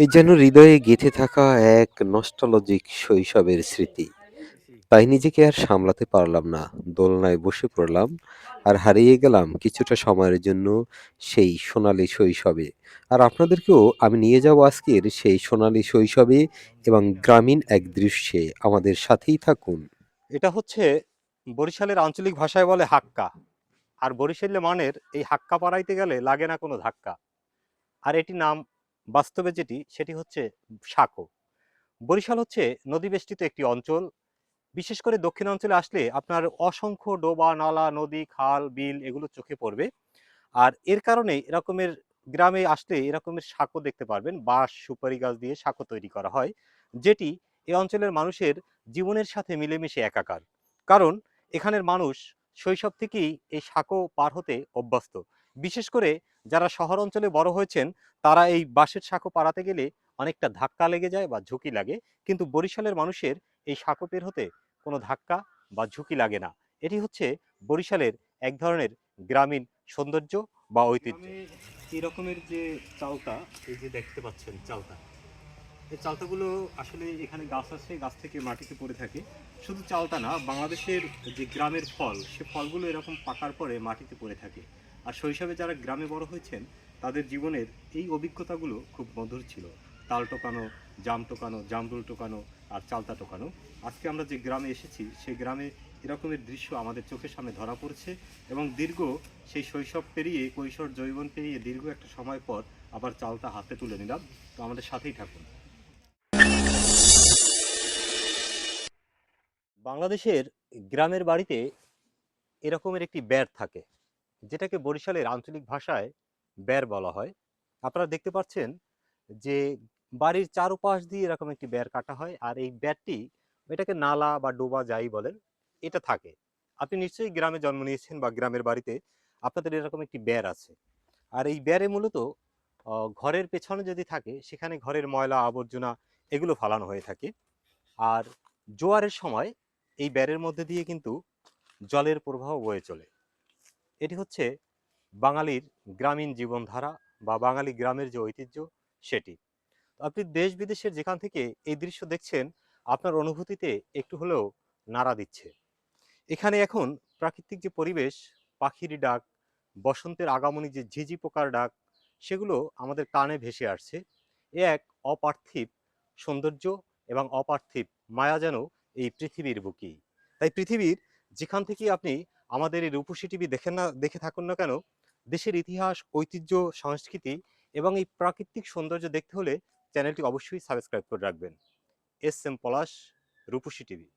এ যেন হৃদয়ে গেঁথে থাকা এক নস্টালজিক শৈশবের স্মৃতি। তাই নিজেকে আর সামলাতে পারলাম না। দোলনায় বসে পড়লাম আর হারিয়ে গেলাম কিছুটা সময়ের জন্য সেই সোনালি শৈশবে। আর আপনাদেরকেও আমি নিয়ে যাব আজকের সেই সোনালি শৈশবে এবং গ্রামীণ এক দৃশ্যে। আমাদের সাথেই থাকুন। এটা হচ্ছে বরিশালের আঞ্চলিক ভাষায় বলে হাক্কা। আর বরিশালে মানের এই হাক্কা পাড়াইতে গেলে লাগে না কোনো ধাক্কা। আর এটি নাম বাস্তবে যেটি, সেটি হচ্ছে সাঁকো। বরিশাল হচ্ছে নদীবেষ্টিত একটি অঞ্চল। বিশেষ করে দক্ষিণ অঞ্চলে আসলে আপনার অসংখ্য ডোবা, নালা, নদী, খাল, বিল এগুলো চোখে পড়বে। আর এর কারণে এরকমের গ্রামে আসলে এরকমের সাঁকো দেখতে পারবেন। বাঁশ, সুপারি গাছ দিয়ে সাঁকো তৈরি করা হয়, যেটি এই অঞ্চলের মানুষের জীবনের সাথে মিলেমিশে একাকার। কারণ এখানের মানুষ শৈশব থেকেই এই সাঁকো পার হতে অভ্যস্ত। বিশেষ করে যারা শহর অঞ্চলে বড় হয়েছেন, তারা এই বাঁশের সাঁকো পাড়াতে গেলে অনেকটা ধাক্কা লেগে যায় বা ঝুঁকি লাগে। কিন্তু বরিশালের মানুষের এই সাঁকো পের হতে কোনো ধাক্কা বা ঝুঁকি লাগে না। এটি হচ্ছে বরিশালের এক ধরনের গ্রামীণ সৌন্দর্য বা ঐতিহ্য। এই রকমের যে চালতা, এই যে দেখতে পাচ্ছেন চালতা, এই চালতাগুলো আসলে এখানে গাছ আছে, গাছ থেকে মাটিতে পড়ে থাকে। শুধু চালতা না, বাংলাদেশের যে গ্রামের ফল, সে ফলগুলো এরকম পাকার পরে মাটিতে পড়ে থাকে। আর শৈশবে যারা গ্রামে বড় হয়েছেন, তাদের জীবনের এই অভিজ্ঞতাগুলো খুব মধুর ছিল। তাল টোকানো, জাম টোকানো, জামরুল টোকানো আর চালতা টোকানো। আজকে আমরা যে গ্রামে এসেছি, সেই গ্রামে এরকমের দৃশ্য আমাদের চোখের সামনে ধরা পড়ছে এবং দীর্ঘ সেই শৈশব পেরিয়ে, কৈশোর জৈবন পেরিয়ে দীর্ঘ একটা সময় পর আবার চালতা হাতে তুলে নিলাম। তো আমাদের সাথেই থাকুন। বাংলাদেশের গ্রামের বাড়িতে এরকমের একটি ব্যার থাকে। যেটাকে বরিশালের আঞ্চলিক ভাষায় ব্যার বলা হয়। আপনারা দেখতে পাচ্ছেন যে বাড়ির চারপাশ দিয়ে এরকম একটি ব্যার কাটা হয় আর এই ব্যারটি এটাকে নালা বা ডোবা যাই বলেন, এটা থাকে। আপনি নিশ্চয়ই গ্রামে জন্ম নিয়েছেন বা গ্রামের বাড়িতে আপনাদের এরকম একটি ব্যার আছে। আর এই ব্যারে মূলত ঘরের পেছনে যদি থাকে, সেখানে ঘরের ময়লা, আবর্জনা এগুলো ফালানো হয়ে থাকে। আর জোয়ারের সময় এই ব্যারের মধ্যে দিয়ে কিন্তু জলের প্রবাহ বয়ে চলে। এটি হচ্ছে বাঙালির গ্রামীণ জীবনধারা বা বাঙালি গ্রামের যে ঐতিহ্য সেটি। আপনি দেশ বিদেশের যেখান থেকে এই দৃশ্য দেখছেন, আপনার অনুভূতিতে একটু হলেও নাড়া দিচ্ছে। এখানে এখন প্রাকৃতিক যে পরিবেশ, পাখির ডাক, বসন্তের আগমনী যে ঝিঝি পোকার ডাক, সেগুলো আমাদের কানে ভেসে আসছে। এ এক অপার্থিব সৌন্দর্য এবং অপার্থিব মায়া যেন এই পৃথিবীর বুকেই তাই পৃথিবীর যেখান থেকে আপনি আমাদের এই রূপসী টিভি দেখেন না, দেখে থাকুন না কেন? দেশের ইতিহাস, ঐতিহ্য, সংস্কৃতি এবং এই প্রাকৃতিক সৌন্দর্য দেখতে হলে চ্যানেলটি অবশ্যই সাবস্ক্রাইব করে রাখবেন। S M Palash, Rupashi TV.